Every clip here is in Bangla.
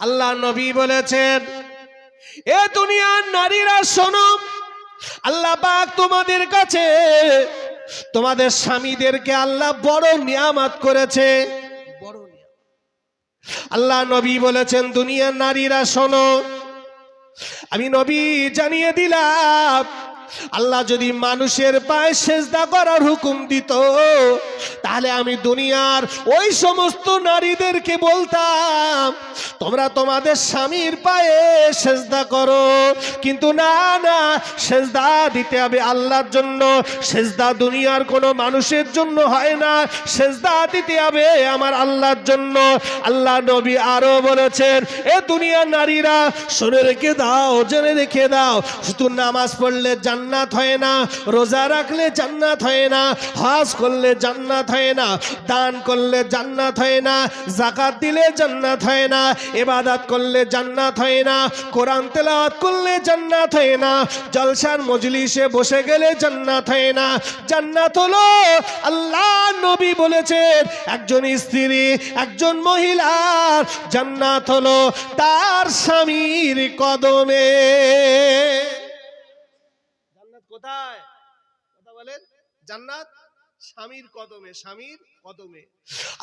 আল্লাহ নবী বলেছেন এ দুনিয়ার নারীরা শোনো আল্লাহ পাক তোমাদের কাছে তোমাদের স্বামীদেরকে আল্লাহ বড় নিয়ামত করেছে। বড় আল্লাহ নবী বলেছেন দুনিয়ার নারীরা শোনো আমি নবী জানিয়ে দিলাম আল্লাহ যদি মানুষের পায়ে সেজদা করার হুকুম দিত, তাহলে আমি দুনিয়ার ওই সমস্ত নারীদেরকে বলতাম, তোমরা তোমাদের স্বামীর পায়ে সেজদা করো। কিন্তু না না, সেজদা দিতে হবে আল্লাহর জন্য। সেজদা দুনিয়ার কোনো মানুষের জন্য হয় না। সেজদা দিতে হবে আমার আল্লাহর জন্য। আল্লাহ নবী আরও বলেছেন, এ দুনিয়ার নারীরা, শুনে রেখে দাও, জেনে রেখে দাও, শুধু নামাজ পড়লে জান্নাত হয় না, রোজা রাখলে জান্নাত হয় না, হজ করলে জান্নাত হয় না, দান করলে জান্নাত হয় না জাকাত দিলে জান্নাত হয় না এবাদাত করলে জান্নাত হয় না, কোরআন তেলাওয়াত করলে জান্নাত হয় না, জলসার মজলিসে বসে গেলে জান্নাত হয় না, জান্নাত হলো আল্লাহ নবী বলেছেন, একজন স্ত্রী, একজন মহিলার জান্নাত হলো তার স্বামীর কদমে। কোথায়? কথা বলেন জান্নাত স্বামীর কদমে স্বামীর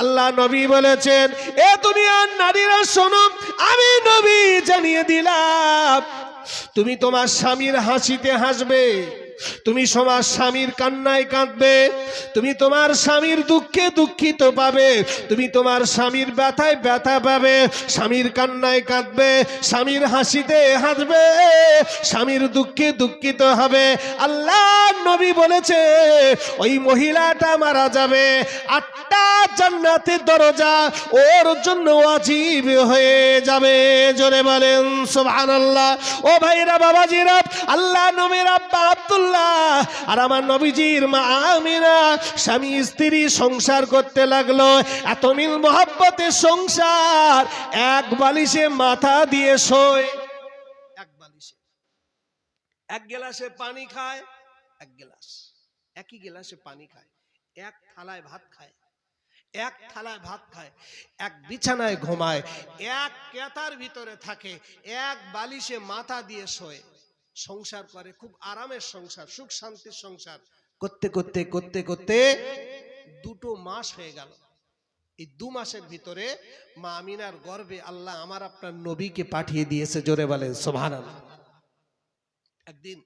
আল্লাহ নবী বলেছেন, এ দুনিয়ার নারীরা, শোনো, আমি নবী জানিয়ে দিলাম, তুমি তোমার স্বামীর হাসিতে হাসবে, তুমি তোমার স্বামীর কান্নায় কাঁদবে, তুমি তোমার স্বামীর দুঃখে দুঃখিত পাবে, তুমি তোমার স্বামীর ব্যথায় ব্যথা পাবে, স্বামীর কান্নায় কাঁদবে, স্বামীর হাসিতে হাসবে, স্বামীর দুঃখে দুঃখিত হবে। আল্লাহ নবী বলেছে, ওই মহিলাটা মারা যাবে আটটা জান্নাতের দরজা ওর জন্য অজীব হয়ে যাবে। জোরে বলেন, সুবহানাল্লাহ। ও ভাইরা বাবাজিরা আল্লাহ নবীর আব্বা আব্দুল্লাহ আর আমার নবীজির মা আমিনা স্বামী স্ত্রী সংসার করতে লাগল। এত মিল মহাব্বতের সংসার, এক বালিশে মাথা দিয়ে শোয়। এক বালিশে। এক গেলাসে পানি খায়, এক গেলাস। একই গেলাসে পানি খায়, এক থালায় ভাত খায়। এক থালায় ভাত খায়, এক বিছানায় ঘুমায়, এক কেতার ভিতরে থাকে, এক বালিশে মাথা দিয়ে শোয়। সংসার করে খুব আরামের সংসার, সুখ শান্তির সংসার। করতে করতে করতে করতে দুটো মাস হয়ে গেল। এই দু মাসের ভিতরে মা আমিনার গর্বে আল্লাহ আমার আপনার নবীকে পাঠিয়ে দিয়েছে, জোরে বলে সোভান একদিন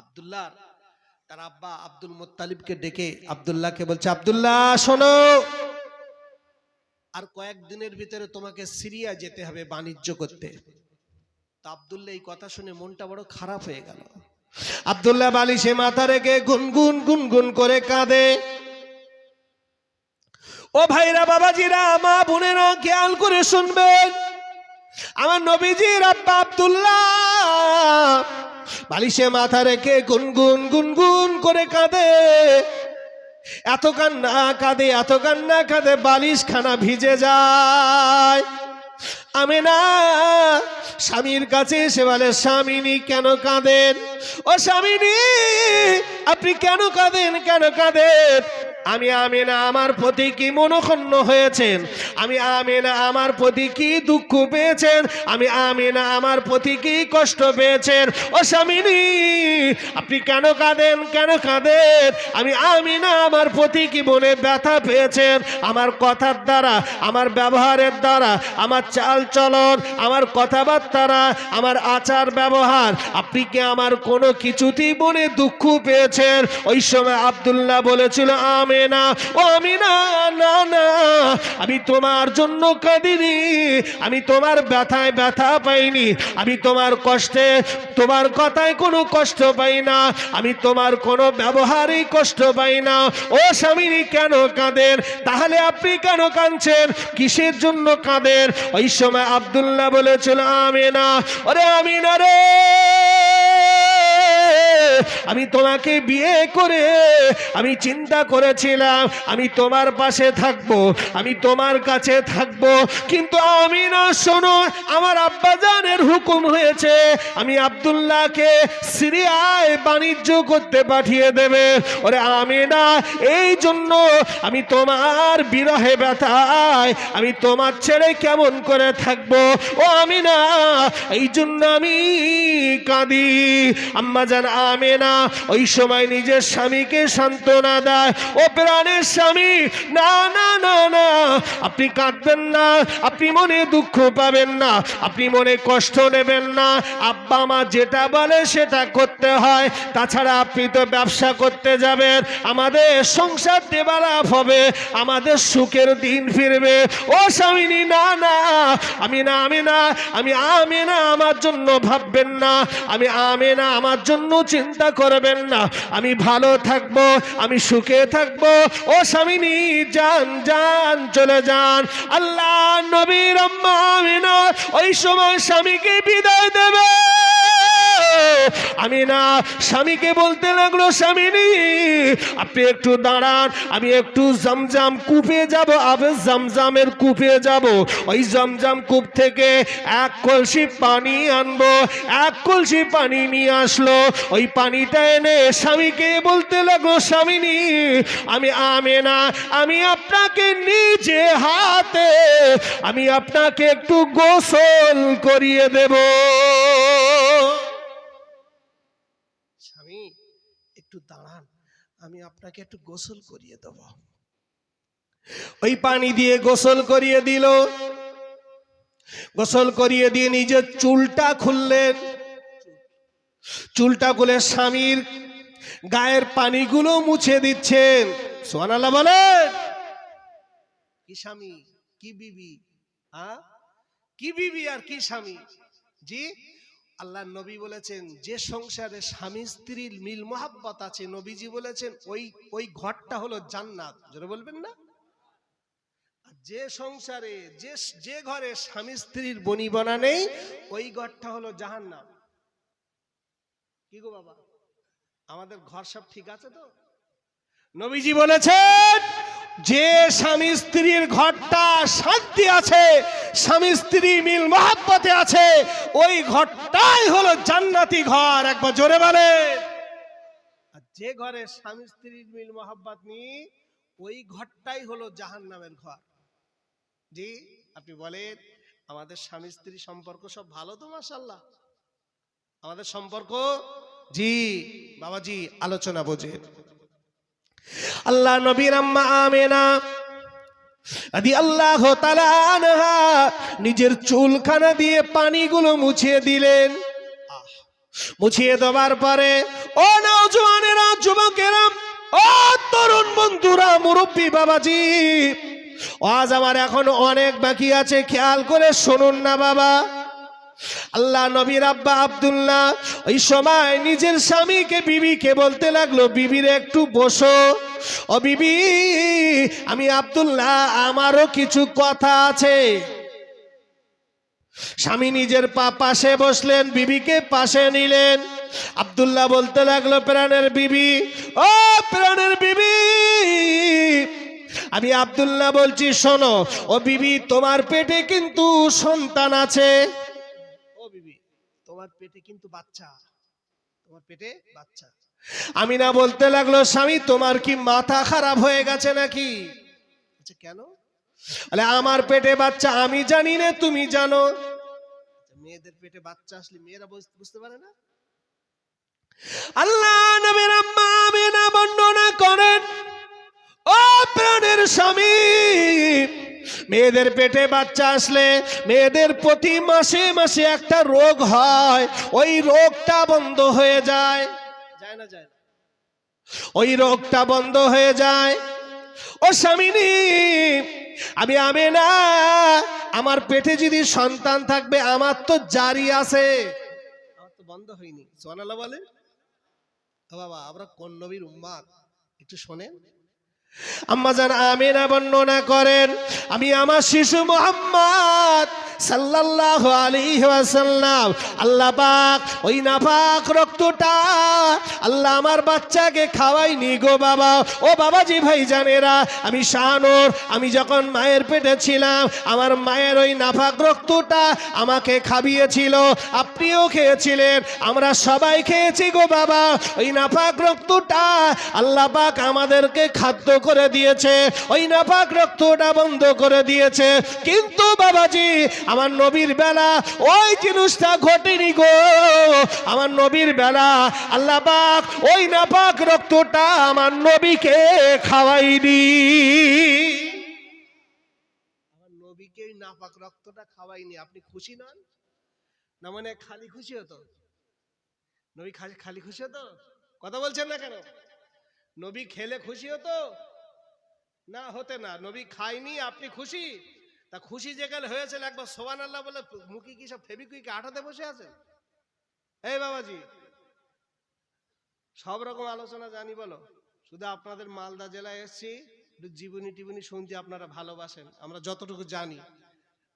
আব্দুল্লাহ তার আব্বা আব্দুল মোত্তালিবকে ডেকে আব্দুল্লাহকে বলছে, আবদুল্লাহ, শোনো। আর কয়েকদিনের ভিতরে তোমাকে সিরিয়া যেতে হবে বাণিজ্য করতে। তা আব্দুল্লাহ এই কথা শুনে মনটা বড় খারাপ হয়ে গেল। আব্দুল্লাহ বালিশে মাথা রেখে গুনগুন গুনগুন করে কাঁদে। ও ভাইরা, বাবাজিরা, মা বোনেরা, খেয়াল করে শুনবেন, আমার নবীজির আব্বা আব্দুল্লাহ বালিশে মাথা রেখে গুনগুন গুনগুন করে কাঁদে। এত কান্না কাঁদে এত কান্না কাঁদে বালিশ খানা ভিজে যায়। আমি না স্বামীর কাছে এসে বলে, স্বামিনী, কেন কাঁদেন? ও স্বামিনী, আপনি কেন কাঁদেন কেন কাঁদেন? আমি আমিনা, আমার প্রতি কি মনক্ষণ্ণ হয়েছেন? আমি আমিনা, আমার প্রতি কি দুঃখ পেয়েছেন? আমি আমিনা, আমার প্রতি কি কষ্ট পেয়েছেন? ও স্বামিনী, আপনি কেন কাঁদেন কেন কাঁদেন? আমি আমিনা, আমার প্রতি কি মনে ব্যথা পেয়েছেন? আমার কথার দ্বারা, আমার ব্যবহারের দ্বারা, আমার চাল চলন, আমার কথাবার্তারা, আমার আচার ব্যবহার, আপনি কি আমার কোনো কিছুতেই মনে দুঃখ পেয়েছেন? ওই সময় আব্দুল্লাহ বলেছিল আমে না ও আমি না না, আমি তোমার জন্য কাঁদিনি, আমি তোমার ব্যথায় ব্যথা পাইনি, আমি তোমার কষ্টে, তোমার কথায় কোনো কষ্ট পাই না, আমি তোমার কোনো ব্যবহারেই কষ্ট পাই না। ও স্বামীনি কেন কাঁদেন? তাহলে আপনি কেন কাঁদছেন? কিসের জন্য কাঁদেন? ওই সময় আবদুল্লাহ বলেছিল আমিনা আরে আমিনা আমি রে। আমি তোমাকে বিয়ে করে, আমি চিন্তা করেছিলাম, আমি তোমার পাশে থাকব, আমি তোমার কাছে থাকব। কিন্তু আমি না, শোনো, আমার আব্বাজানের হুকুম হয়েছে, আমি আব্দুল্লাহকে সিরিয়ায় বাণিজ্য করতে পাঠিয়ে দেবে। ওরে, আমি না, এই জন্য আমি তোমার বিরহে ব্যথায়, আমি তোমার ছেড়ে কেমন করে থাকব? ও, আমি না, এই জন্য আমি কাঁদি। আম্মা জান আমে না ওই সময় নিজের স্বামীকে সান্ত্বনা দেয়। ও প্রাণের স্বামী, না না না না, আপনি কাঁদবেন না, আপনি মনে দুঃখ পাবেন না, আপনি মনে কষ্ট নেবেন না। আব্বা, মা যেটা বলে সেটা করতে হয়, তাছাড়া আপনি তো ব্যবসা করতে যাবেন, আমাদের সংসার দেবালাভ হবে, আমাদের সুখের দিন ফিরবে। ও স্বামিনী না না আমি না আমি না আমি আমি না আমার জন্য ভাববেন না। আমি আমি না আমার জন্য চিন্তা করবেন না। আমি ভালো থাকব, আমি সুখে থাকব। ও স্বামিনী যান যান, চলে যান। আল্লাহ নবীর আমি না ওই সময় স্বামীকে বিদায় দেবে। আমি না স্বামীকে বলতে লাগল, স্বামীনি, আপনি একটু দাঁড়ান, আমি একটু জমজম কূপে যাব, আবে জমজমের কূপে যাব। ওই জমজম কূপ থেকে এক কলসি পানি আনব, এক কলসি পানি নিয়ে আসলো। ওই পানিটা এনে স্বামীকে বলতে লাগল, স্বামীনি, আমি আমে না আমি আপনাকে নিজে হাতে, আমি আপনাকে একটু গোসল করিয়ে দেব। একটু দাঁড়ান আমি আপনাকে একটু গোসল করিয়ে দেব। ওই পানি দিয়ে গোসল করিয়ে দিল। গোসল করিয়ে দিয়ে নিজের চুলটা খুললেন। চুলটা খুলে স্বামীর গায়ের পানিগুলো মুছে দিচ্ছেন। সোহানাল্লাহ বলেন। কি স্বামী? কি বিবি? হ্যাঁ কি বিবি আর কি স্বামী? জি? আল্লাহ নবী বলেছেন, যে সংসারে স্বামী স্ত্রীর মিল মোহাব্বত আছে, নবীজি বলেছেন, ওই ওই ঘরটা হলো জান্নাত। জোরে বলবেন না? যে সংসারে, যে যে ঘরে স্বামী স্ত্রীর বনিবনা নেই, ওই ঘরটা হলো জাহান্নাম। কি গো বাবা? আমাদের ঘর সব ঠিক আছে তো? নবীজি বলেছেন, যে স্বামী স্ত্রীর ঘরটা শান্তি আছে, স্বামী স্ত্রী মিল মহাব্বতে আছে, ওই ঘরটাই হলো জান্নাতি ঘর। একবার জোরে বলে আর যে ঘরে স্বামী স্ত্রীর মিল মহাব্বত নেই, ওই ঘরটাই হলো জাহান্নামের ঘর। জি, আপনি বলেন, আমাদের স্বামী স্ত্রী সম্পর্ক সব ভালো তো মাসাল্লাহ আমাদের সম্পর্ক? জি, বাবাজি, আলোচনা বোঝে আল্লাহ নবীর আম্মা আমেনা আদি আল্লাহ নিজের চুলখানা দিয়ে পানিগুলো মুছিয়ে দিলেন। মুছিয়ে দেওয়ার পরে, ও নওজোয়ানেরা, যুবকেরা, ও তরুণ বন্ধুরা, মুরব্বী বাবাজি, আজ আমার এখন অনেক বাকি আছে, খেয়াল করে শুনুন না বাবা। আল্লাহ নবীর আব্বা আবদুল্লাহ, ওই সময় নিজের স্বামীকে বিবিকে বলতে লাগল, বিবির একটু বসো। ও বিবি, আমি আবদুল্লাহ, আমারও কিছু কথা আছে। স্বামী নিজের পা পাশে বসলেন, বিবিকে পাশে নিলেন। আবদুল্লাহ বলতে লাগল, প্রাণের বিবি, ও প্রাণের বিবি, আমি আব্দুল্লাহ বলছি, শোনো, ও বিবি তোমার পেটে কিন্তু সন্তান আছে। তোমার পেটে কিন্তু বাচ্চা। তোমার পেটে বাচ্চা। আমি না বলতে লাগল স্বামী তোমার কি মাথা খারাপ হয়ে গেছে নাকি? আচ্ছা কেন? আরে আমার পেটে বাচ্চা আমি জানি না তুমি জানো। আচ্ছা, মেয়েদের পেটে বাচ্চা আসলে মেয়েরা বুঝতে পারে না? আল্লাহ নবীর আম্মা আমিনা বর্ণনা করেন ও প্রাণের স্বামী মেয়েদের পেটে বাচ্চা আসলে মেয়েদের প্রতি মাসে মাসে একটা রোগ হয় ওই রোগটা বন্ধ হয়ে যায়। যায় না যায় ওই রোগটা বন্ধ হয়ে যায়। ও স্বামিনী আমি আমি না আমার পেটে যদি সন্তান থাকবে আমার তো জারি আছে। আমার তো বন্ধ হয়নি। সোনালা বলে বাবা আমরা কোন নবীর উম্মাদ? একটু শোনেন। আম্মাজান আমিনা বর্ণনা করেন, আমি আমার শিশু মোহাম্মদ সাল্লাল্লাহু আলাইহি ওয়াসাল্লাম, আল্লাহ পাক ওই নাপাক রক্তটা আল্লাহ আমার বাচ্চাকে খাওয়াইনি গো বাবা। ও বাবাজি ভাই জানেরা আমি শাহানুর, আমি যখন মায়ের পেটে ছিলাম, আমার মায়ের ওই নাফাক রক্তটা আমাকে খাবিয়েছিল, আপনিও খেয়েছিলেন, আমরা সবাই খেয়েছি গো বাবা। ওই নাপাক রক্তটা আল্লাহ পাক আমাদেরকে খাদ্য করে দিয়েছে, ওই নাফাক রক্তটা বন্ধ করে দিয়েছে। কিন্তু বাবাজি, আমার নবীর বেলা ওই জিনিসটা ঘটেনি গো। আমার নবীর বেলা আল্লাহ পাক ওই নাপাক রক্তটা আমার নবীকে খাওয়াইনি আপনি খুশি মানে খুশি কথা বলছেন না কেন? নবী খেলে খুশি হতো? না, হতে না। নবী খায়নি, আপনি খুশি? তা খুশি যেখানে হয়েছিল একবার সোহান আল্লাহ বলে, মুখি কি সব ফেবিকুইকে আঠাতে বসে আছে? এই বাবাজি সব রকম আলোচনা জানি, বলো। শুধু আপনাদের মালদা জেলায় এসছি, একটু জীবনী টিবনী শুনতে আপনারা ভালোবাসেন, আমরা যতটুকু জানি।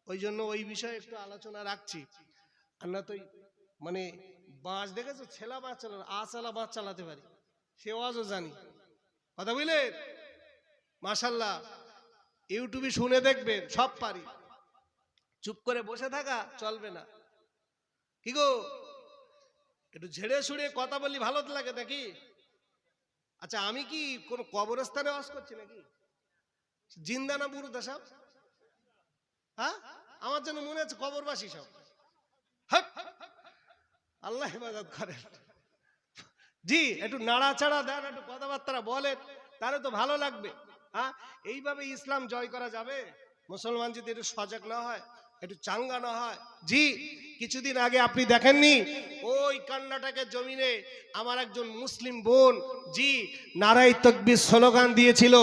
ওই জন্য ওই বিষয়ে একটু আলোচনা রাখছি। আমরা তো মানে বাস দেখেছ? ছেলা বাস চালানো আচালা বাস চালাতে পারি। সে আওয়াজও জানি। কথা বুঝলেন মাশাল্লাহ। ইউটিউবে শুনে দেখবেন, সব পারি। চুপ করে বসে থাকা চলবে না। কি গো? একটু ঝেড়ে সুড়ে কথা বলি ভালো লাগে নাকি? আচ্ছা আমি কি কোন কবরস্থানে ওয়াজ করছি নাকি? জিন্দা না বুড়ো সব? হ্যাঁ? আমার জন্য মনে হচ্ছে কবরবাসী সব। আল্লাহ হেফাজত করেন। জি, একটু নাড়াচাড়া দেন, একটু কথাবার্তা বলেন, তাহলে তো ভালো লাগবে। হ্যাঁ? এইভাবে ইসলাম জয় করা যাবে? মুসলমান যদি একটু সজাগ না হয় একটু চাঙ্গা না হয়। জি, কিছুদিন আগে আপনি দেখেননি, ওই কর্ণাটকের জমিনে আমার একজন মুসলিম বোন, জি নারাই তকবির স্লোগান দিয়েছিল।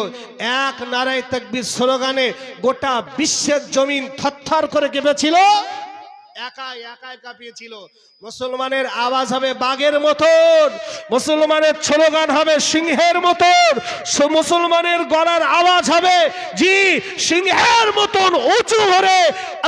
এক নারায় তকবির স্লোগানে গোটা বিশ্বের জমিন থরথর করে কেঁপেছিল। একাই একাই কাঁপিয়েছিল। মুসলমানের আওয়াজ হবে বাঘের মতন, মুসলমানের স্লোগান হবে সিংহের মতন মুসলমানের গলার আওয়াজ হবে জি, সিংহের মতন, উঁচু ধরে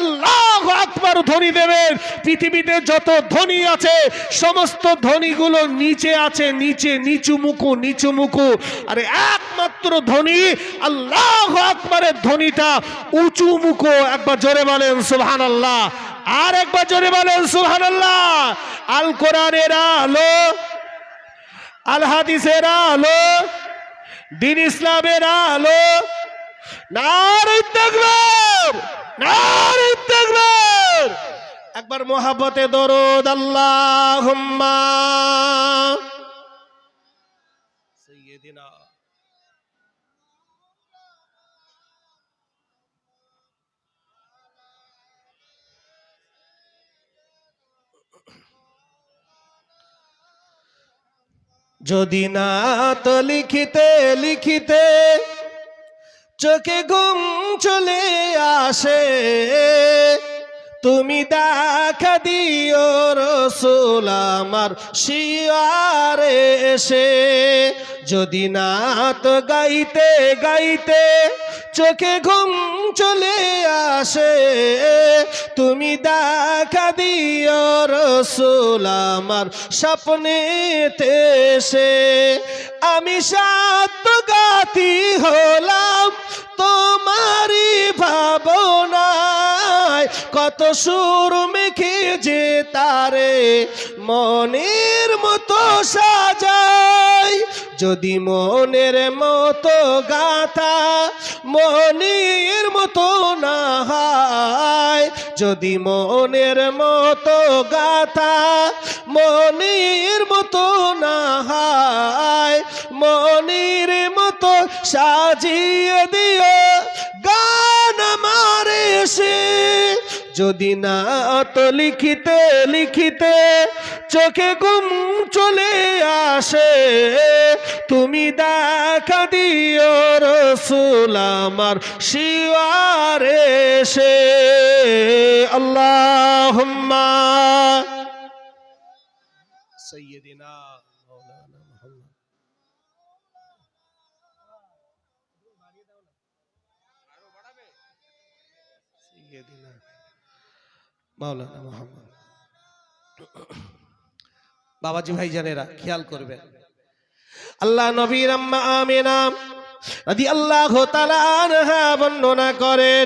আল্লাহ আকবার ধ্বনি দেবেন। পৃথিবীতে যত ধ্বনি আছে, সমস্ত ধ্বনিগুলো নিচে আছে, নিচে নিচু মুখু নিচু মুখু। আরে একমাত্র ধ্বনি, আল্লাহ আকবারের ধ্বনিটা উঁচু মুখো। একবার জোরে বলেন সুবহান আল্লাহ আর একবার জোরে বলেন আল্লাহ আল কোরআনের আলো, আল হাদিসের আলো, দিন ইসলামের আলো। একবার মোহাব্বতে দরুদ, আল্লাহুম্মা। সাইয়্যিদিনা যদি না তো লিখিতে লিখিতে চোখে ঘুম চলে আসে, তুমি দেখা দিও রসুল আমার শিয়ারে এসে। যদি না তো গাইতে গাইতে চোখে ঘুম চলে আসে, তুমি দেখা দিও রসুল আমার স্বপ্নেতে এসে। আমি সাত গাতি হলাম তোমারই ভাবনায়, কত সুর মেখে যে তারে, মনের মতো সাজাই যদি মনের মতো গাথা, মনের মতো না হয়। যদি মনের মতো গাথা, মনের মতো না হয়। মনের মতো সাজিয়ে দিও, গান মারে সে। যদি না তো লিখিতে লিখিতে চোখে ঘুম চলে আসে দেখা দিও রসুল আমার শিওয়ারে সে আল্লাহ বাবাজি ভাই জানেরা খেয়াল করবেন। আল্লাহ নবীর আম্মা আমিনা রাদি আল্লাহ আনহা বর্ণনা করেন,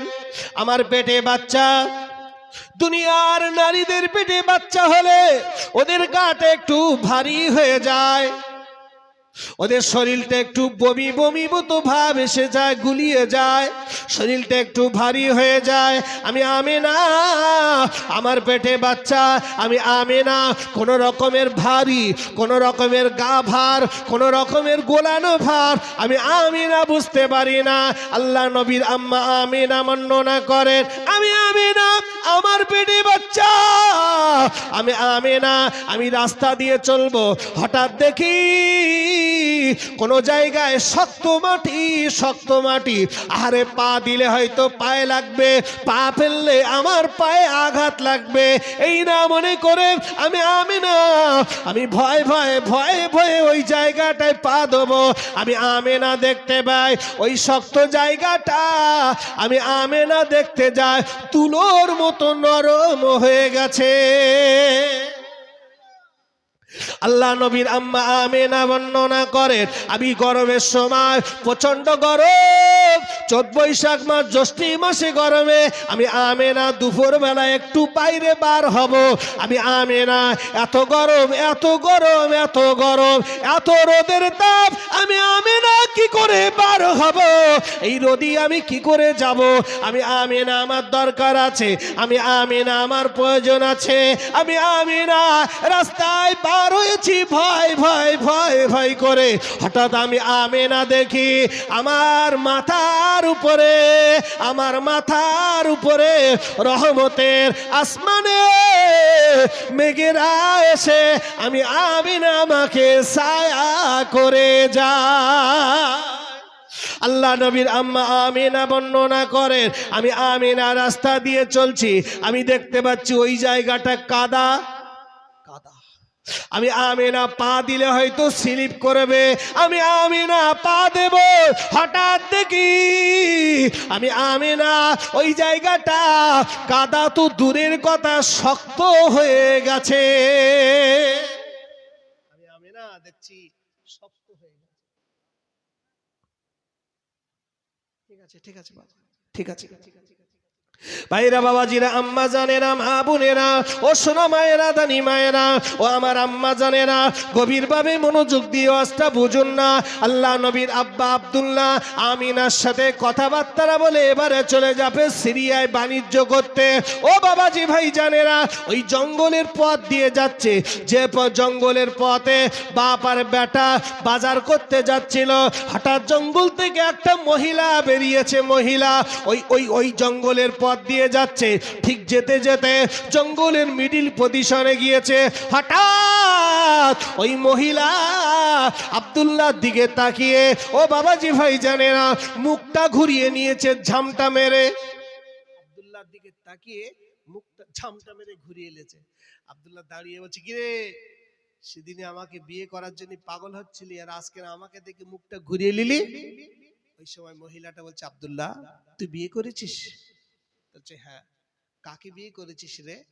আমার পেটে বাচ্চা, দুনিয়ার নারীদের পেটে বাচ্চা হলে ওদের গাটা একটু ভারী হয়ে যায়। ওদের শরীরটা একটু বমি বমি মতো ভাব এসে যায়, গুলিয়ে যায়। শরীরটা একটু ভারী হয়ে যায়। আমি আমি না আমার পেটে বাচ্চা, আমি আমি না কোনো রকমের ভারী, কোনো রকমের গা ভার, কোনো রকমের গোলানো ভার, আমি আমি না বুঝতে পারি না। আল্লাহ নবীর আম্মা আমি না বর্ণনা করেন, আমি আমি না আমার পেটে বাচ্চা। আমি আমি না আমি রাস্তা দিয়ে চলবো। হঠাৎ দেখি কোন জায়গায় শক্ত মাটি শক্ত মাটি। আরে পা দিলে হয়তো পায়ে লাগবে, পা ফেললে আমার পায়ে আঘাত লাগবে। এই না মনে করে আমি আমি না আমি ভয়, ভয়ে ভয়ে ভয়ে ওই জায়গাটায় পা দেবো। আমি আমে না দেখতে পাই ওই শক্ত জায়গাটা। আমি আমে না দেখতে যাই, তুলোর মতো নরম হয়ে গেছে। আল্লাহ নবীর আম্মা আমেনা বর্ণনা করেন আমি গরমের সময় প্রচণ্ড গরম চোদ্দ বৈশাখ মাস, জ্যৈষ্ঠী মাসে গরমে আমি আমেনা দুপুর বেলা একটু বাইরে বার হব। আমি আমেনা, এত গরম এত গরম এত গরম, এত রোদের তাপ, আমি আমেনা কি করে বার হব? এই রোদি আমি কি করে যাব? আমি আমেনা আমার দরকার আছে, আমি আমেনা আমার প্রয়োজন আছে, আমি আমিনা রাস্তায় পার হয়েছি ভয় ভয় ভয় ভয় করে। হঠাৎ আমি আমেনা দেখি, আমার মাথার উপরে, আমার মাথার উপরে রহমতের আসমানে মেঘেরা এসে, আমি আমিনা আমাকে ছায়া করে যা আল্লাহ নবীর আম্মা আমিনা বর্ণনা করেন, আমি আমিনা রাস্তা দিয়ে চলছি, আমি দেখতে পাচ্ছি ওই জায়গাটা কাদা কাদা। আমি আমিনা পা দিলে হয়তো স্লিপ করবে। আমি আমিনা পা দেব হঠাৎ দেখি। আমি আমিনা, ওই জায়গাটা কাদা তো দূরের কথা শক্ত হয়ে গেছে। আমি আমিনা দেখছি শক্ত হয়ে গেছে। ঠিক আছে ঠিক আছে ঠিক আছে। ভাইরা, বাবাজিরা, আম্মা জানেরা, মা বোনেরা, ও সোনা মায়েরা, দানি মায়েরা, ও আমার আম্মা জানেরা, গভীরভাবে মনোযোগ দিয়ে আজটা বুঝুন না। আল্লাহ নবীর আব্বা আব্দুল্লাহ আমিনার সাথে কথাবার্তারা বলে এবারে চলে যাবে সিরিয়ায় বাণিজ্য করতে। ও বাবাজি ভাই জানেরা, ওই জঙ্গলের পথ দিয়ে যাচ্ছে। যে জঙ্গলের পথে বাপ আর বেটা বাজার করতে যাচ্ছিল। হঠাৎ জঙ্গল থেকে একটা মহিলা বেরিয়েছে, মহিলা। ওই ওই ওই জঙ্গলের পথ দিয়ে যাচ্ছে। ঠিক যেতে যেতে জঙ্গলের মিডিল পজিশনে গিয়েছে। হঠাৎ ওই মহিলা আব্দুল্লাহর দিকে তাকিয়ে, ও বাবাজি ভাই জানে না মুখটা ঘুরিয়ে নিয়েছে ঝামটা মেরে। আব্দুল্লাহর দিকে তাকিয়ে মুখটা ঝামটা মেরে ঘুরিয়ে এলেছে আব্দুল্লাহ দাঁড়িয়ে বলছে কিরে সেদিনে আমাকে বিয়ে করার জন্য পাগল হচ্ছিলি আর আজকে আমাকে দেখে মুখটা ঘুরিয়ে নিলি? ওই সময় মহিলাটা বলছে, আব্দুল্লাহ, তুই বিয়ে করেছিস? বলছে হ্যাঁ কাকে বিয়ে করেছিস রে?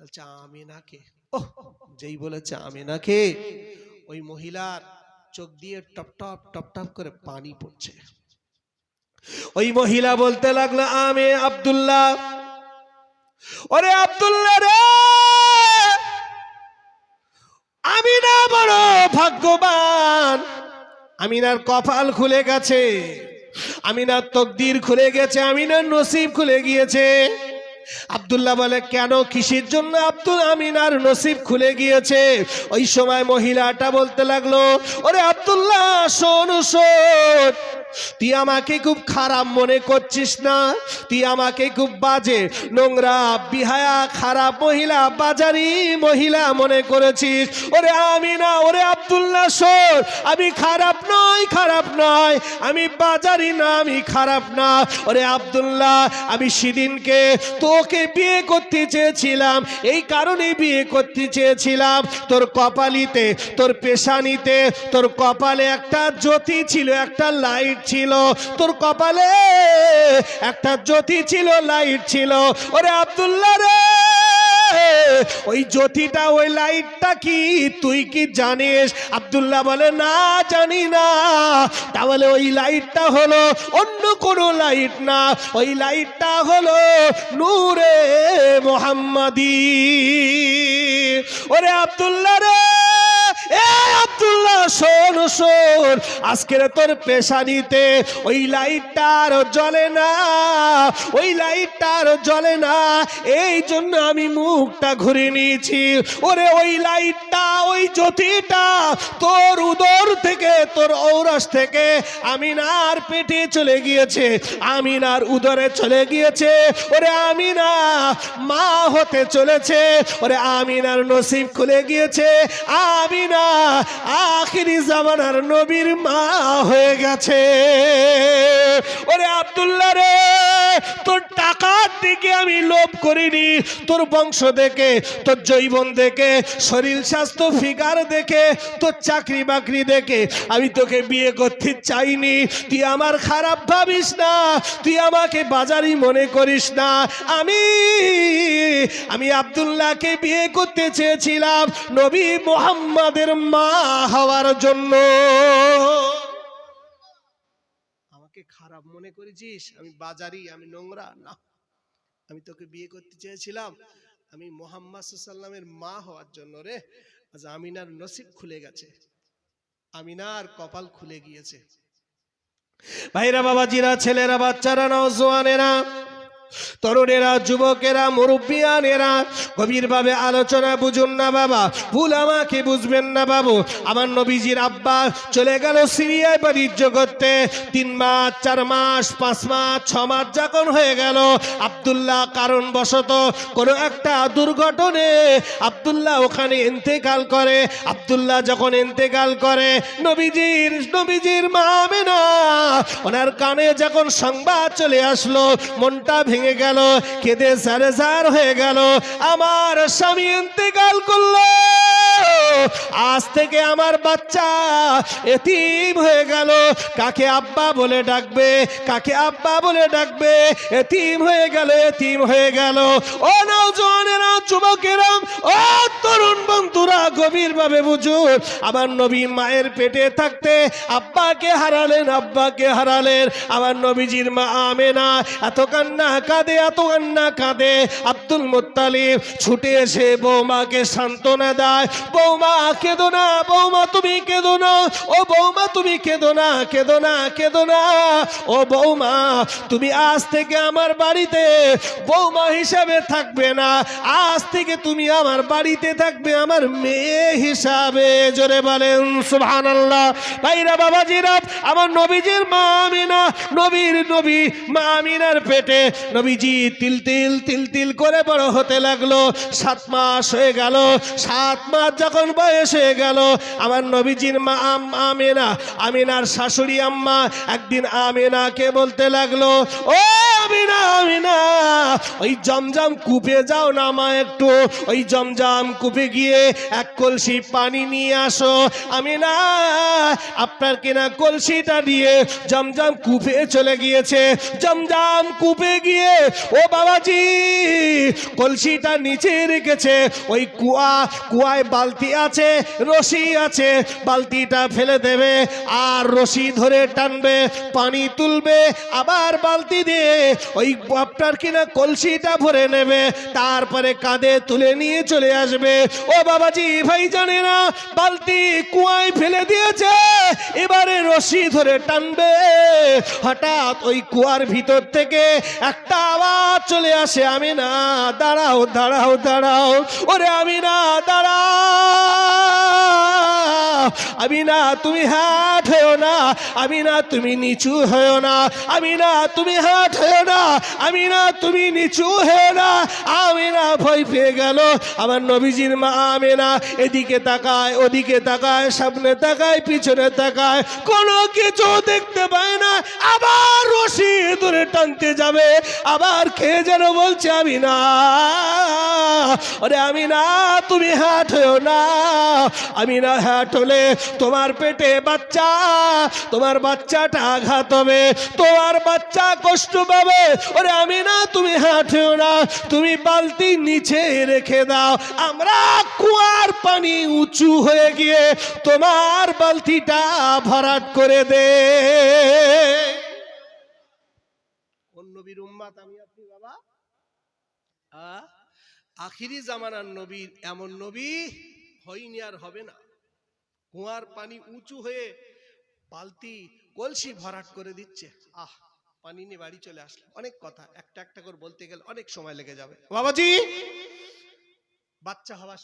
বলছে, আমিনাকে। ওহ, যেই বলেছে, আমিনাকে। ওই মহিলার চোখ দিয়ে টপ টপ টপ টপ করে পানি পড়ছে। ওই মহিলা বলতে লাগল, আমি আব্দুল্লাহ। ওরে আব্দুল্লাহ রে! আমি না বড় ভাগ্যবান। আমিনার কপাল খুলে গেছে। আমিনার তকদির খুলে গেছে, আমিনার নসিব খুলে গিয়েছে। আবদুল্লাহ বলে, কেন? কিসের জন্য আব্দুল, আমিনার নসিব খুলে গিয়েছে? ওই সময় মহিলাটা বলতে লাগল, ওরে আবদুল্লাহ, শোন শোন তুই আমাকে খুব খারাপ মনে করছিস না? তুই আমাকে খুব বাজে নোংরা, বিহায়া, খারাপ মহিলা, বাজারি মহিলা মনে করেছিস। ওরে আমি না ওরে আব্দুল আব্দুল্লাহ, শোন, আমি খারাপ নয় খারাপ নয়। আমি বাজারি না, আমি খারাপ না। ওরে আব্দুল্লাহ, আমি সেদিনকে তোকে বিয়ে করতে চেয়েছিলাম। এই কারণে বিয়ে করতে চেয়েছিলাম। তোর কপালিতে, তোর পেশানিতে, তোর কপালে একটা জ্যোতি ছিল, একটা লাইট ছিল, তোর কপালে একটা জ্যোতি ছিল লাইট ছিল। ওরে আব্দুল্লাহ রে, ওই জ্যোতিটা, ওই লাইটটা কি? তুই কি জানিস? আব্দুল্লাহ বলে, না, জানি না। তাহলে ওই লাইটটা হলো অন্য কোনো লাইট না। ওই লাইটটা হলো নূরে মোহাম্মদী। ওরে আব্দুল্লাহ রে আব্দুল্লাহ, শোন শোন, আজকের তোর পেশানিতে ওই লাইটটা আর জ্বলে না, ওই লাইটটা আর জ্বলে না, এই জন্য আমি মুখটা ঘুরে নিয়েছি। ওরে, ওই লাইটটা, ওই জ্যোতিটা তোর উদর থেকে, তোর ঔরস থেকে আমিনার পেটে চলে গিয়েছে, আমিনার উদরে চলে গিয়েছে। ওরে, আমিনা, মা হতে চলেছে। ওরে, আমিনার নসিব খুলে গিয়েছে। আমিনা আখিরি জামানার নবীর মা হয়ে গেছে। ওরে আব্দুল্লাহ রে! তোর টাকার দিকে আমি লোভ করিনি। তোর বংশ দেখে, তোর জৈবন দেখে, শরীর স্বাস্থ্য, ফিগার দেখে, তোর চাকরি বাকরি দেখে আমি তোকে বিয়ে করতে চাইনি। তুই আমার খারাপ ভাবিস না, তুই আমাকে বাজারই মনে করিস না। আমি আমি আব্দুল্লাহকে বিয়ে করতে চেয়েছিলাম নবী মোহাম্মদের মা হওয়ার জন্য। খারাপ মনে করেছিস? আমি বাজারি, আমি নোংরা? না। আমি তোকে বিয়ে করতে চেয়েছিলাম। আমি মোহাম্মদ সাল্লামের মা হওয়ার জন্য রে। আজ আমিনার নসিব খুলে গেছে। আমিনার কপাল খুলে গিয়েছে। ভাইরা, বাবাজিরা, ছেলেরা, বাচ্চারা, নওজোয়ানেরা তরুণেরা, যুবকেরা, মুরব্বিয়ানেরা, গভীরভাবে আলোচনা বুঝুন না বাবা। ভুল আমাকে বুঝবেন না বাবু। আমার নবীজির আব্বা চলে গেল সিরিয়ায় বাণিজ্য করতে। তিন মাস, চার মাস, পাঁচ মাস, ছ মাস যখন হয়ে গেল। আবদুল্লাহ কারণ কারণবশত কোনো একটা দুর্ঘটনে আবদুল্লাহ ওখানে ইন্তেকাল করে। আবদুল্লাহ যখন ইন্তেকাল করে, নবীজির নবীজির মা আমেনা, ওনার কানে যখন সংবাদ চলে আসলো, মনটা ভেঙে গেল কেঁদে সারে সার হয়ে গেল আমার স্বামী ইন্তেকাল করল। আজ থেকে আমার বাচ্চা এতিম হয়ে গেল। কাকে আব্বা বলে ডাকবে? কাকে আব্বা বলে ডাকবে? এতিম হয়ে গেল, এতিম হয়ে গেল। ও নওজওয়ানেরা যুবকেরা, ও তরুণ বন্ধুরা, গভীরভাবে বুঝুন, আমার নবী মায়ের পেটে থাকতে আব্বাকে হারালেন আব্বাকে হারালেন। আমার নবীজির মা আমেনা, এত কান্না কাঁদে, এত কান্না কাঁদে। আব্দুল মুত্তালিব ছুটে এসে বৌমাকে সান্ত্বনা দেয় বৌমা, কেঁদো না, বৌমা, তুমি কেঁদো না। ও বৌমা, তুমি কেঁদো না কেঁদো না কেঁদো না। ও বৌমা, তুমি আজ থেকে আমার বাড়িতে বৌমা হিসাবে থাকবে না। আজ থেকে তুমি আমার বাড়িতে থাকবে আমার মেয়ে হিসাবে। জোরে বলেন সুবহান আল্লাহ ভাইরা, বাবাজিরা, আমার নবীজির মা আমিনা, নবীর নবী মা আমিনার পেটে নবীজি তিল তিল তিল তিল করে বড় হতে লাগল। সাত মাস হয়ে গেল, সাত মাস যখন বয়স হয়ে গেল, আমার নবীজির মা আম- আমিনা, আমিনার শাশুড়ি আম্মা একদিন আমিনাকে বলতে লাগল, ও আমিনা আমিনা, ওই জমজম কূপে যাও না মা একটু, ওই জমজম কূপে গিয়ে এক কলসি পানি নিয়ে আসো। আমিনা, আপনার কিনা কলসিটা দিয়ে জমজম কূপে চলে গিয়েছে। জমজম কূপে গিয়ে, ও বাবাজি, কলসিটা নিচে রেখেছে, ওই কুয়া, কুয়ায় বালতি আছে, রশি আছে, বালতিটা ফেলে দেবে আর রশি ধরে টানবে, পানি তুলবে, আবার বালতি দিয়ে ওই আপনার কিনা কলসিটা ভরে নেবে, তারপরে কাঁধে তুলে নিয়ে চলে আসবে। ও বাবাজি, ভাই জানে না বালতি কুয়ায় ফেলে দিয়েছে, এবারে রশি ধরে টানবে। হঠাৎ ওই কুয়ার ভিতর থেকে একটা আওয়াজ চলে আসে আমি না দাঁড়াও দাঁড়াও দাঁড়াও। ওরে আমি না দাঁড়াও। Oh! আমি না তুমি হাট হয়েও না। আমি না তুমি নিচু হয়েও না। আমি না তুমি হাট হয়েও না। আমি না তুমি নিচু হয়েও না। আমি না ভয় পেয়ে গেল। আমার নবীজির মা আমি না এদিকে তাকায়, ওদিকে তাকায়, সামনে তাকায়, পিছনে তাকায়। কোনো কিছু দেখতে পায় না। আবার রশি ধরে টানতে যাবে। আবার খেয়ে যেন বলছে আমি না ওরে আমি না তুমি হাট হয়েও না। আমি না হাট হলে তোমার পেটে বাচ্চা, তোমার বাচ্চাটা আঘাত হবে, তোমার বাচ্চা কষ্ট পাবে। ওরে আমি না তুমি হাট হয়েও না, তুমি বালতি নিচে রেখে দাও। আমরা কুয়ার পানি উঁচু হয়ে গিয়ে তোমার বালতিটা ভরাট করে দে। আখিরি জামানার নবীর এমন নবী হয়নি আর হবে না। কুয়ার পানি উঁচু হয়ে বালতি কলসি ভরাট করে দিচ্ছে। আহ, পানি নিয়ে বাড়ি চলে আসলো। অনেক কথা, একটা একটা করে বলতে গেলে অনেক সময় লেগে যাবে। বাবাজি! বাচ্চা হওয়ার